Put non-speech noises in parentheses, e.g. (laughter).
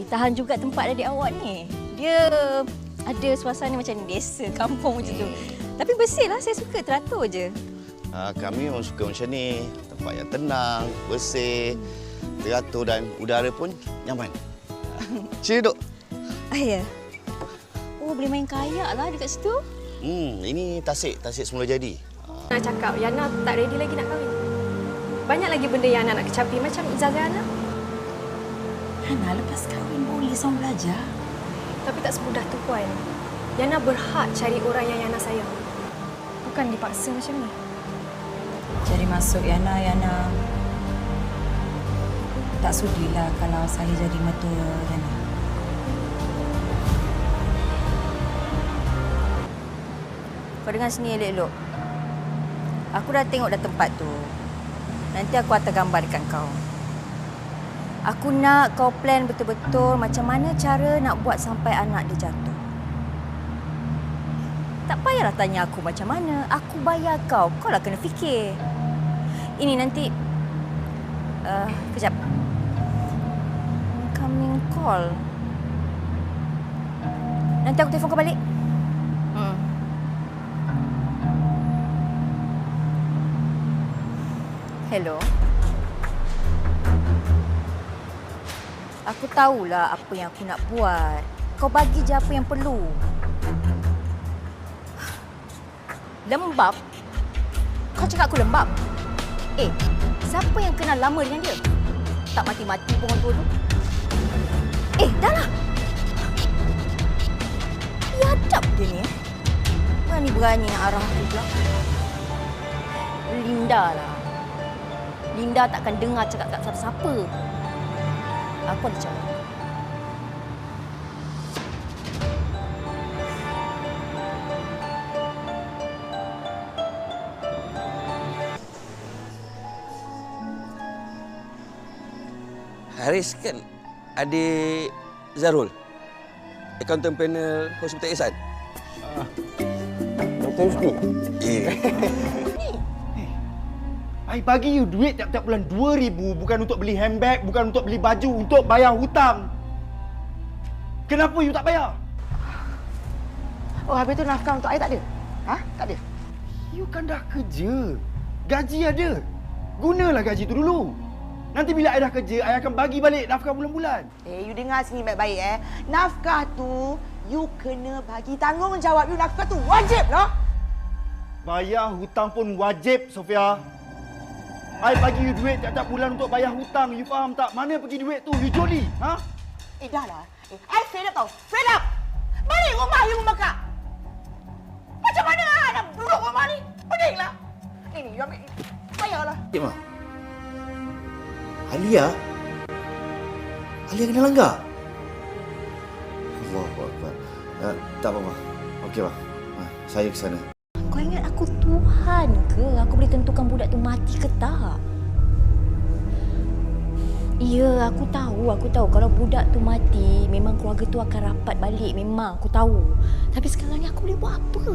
boleh tahan juga tempat adik awak ni. Dia ada suasana macam desa, kampung macam tu. Tapi bersih lah, saya suka teratur je. Ha, kami memang suka macam ni. Tempat yang tenang, bersih, teratur dan udara pun nyaman. (laughs) Sini duduk. Ah, ya. Oh, boleh main kayak lah dekat situ. Hmm, ini tasik, tasik semula jadi. Nak cakap, Yana tak ready lagi nak kahwin. Banyak lagi benda yang Yana nak kecapi macam ijazah Yana. Hana lepas kahwin boleh seorang belajar. Tapi tak semudah tu Puan. Yana berhak cari orang yang Yana sayang. Bukan dipaksa macam ni. Jadi masuk Yana, Yana tak sudilah kalau saya jadi mertua Yana. Kau dengar sini elok-elok. Aku dah tengok dah tempat tu. Nanti aku hantar gambar dekat kau. Aku nak kau plan betul-betul macam mana cara nak buat sampai anak dia jatuh. Tak payahlah tanya aku macam mana. Aku bayar kau. Kau lah kena fikir. Ini nanti... Uh, kejap. Incoming call. Nanti aku telefon kau balik. Hmm. Hello. Aku tahulah apa yang aku nak buat. Kau bagi je apa yang perlu. Lembab? Kau cakap aku lembab? Eh, siapa yang kenal lama dengan dia? Tak mati-mati pun orang tua tu. Eh, dah lah. Biadab dia ni. eh. Berani-berani nak arah aku pula. Linda lah. Linda takkan dengar cakap kat siapa-siapa. Aku ada cara. Haris kan adik Zarul. Accountant panel Hospital Ihsan. Dr. Husni. Eh, (laughs) I bagi you duit tiap-tiap bulan 2000 bukan untuk beli handbag, bukan untuk beli baju, untuk bayar hutang. Kenapa you tak bayar? Oh, habis tu nafkah untuk air tak ada? Ha? Tak ada? You kan dah kerja. Gaji ada. Gunalah gaji tu dulu. Nanti bila I dah kerja, I akan bagi balik nafkah bulan-bulan. Eh, you dengar sini baik-baik eh. Nafkah tu, you kena bagi tanggungjawab you nafkah tu. Wajib lah. Bayar hutang pun wajib, Sofia. I bagi you duit tiap-tiap bulan untuk bayar hutang. You faham tak? Mana pergi duit tu? You joli. Ha? Eh, dah lah. Eh, I fed up tau. Fed up. Balik rumah you membakar. Macam mana ah nak duduk rumah ni? Pening lah. Ni, ni, you ambil ni. Bayarlah. Cik Ma. Alia? Alia kena langgar? Allah Akbar. Uh, tak apa, Ma. Okey, Ma. Uh, saya ke sana. Tuhan ke? Aku boleh tentukan budak tu mati ke tak? Ya, aku tahu. Aku tahu kalau budak tu mati, memang keluarga tu akan rapat balik. Memang aku tahu. Tapi sekarang ni aku boleh buat apa?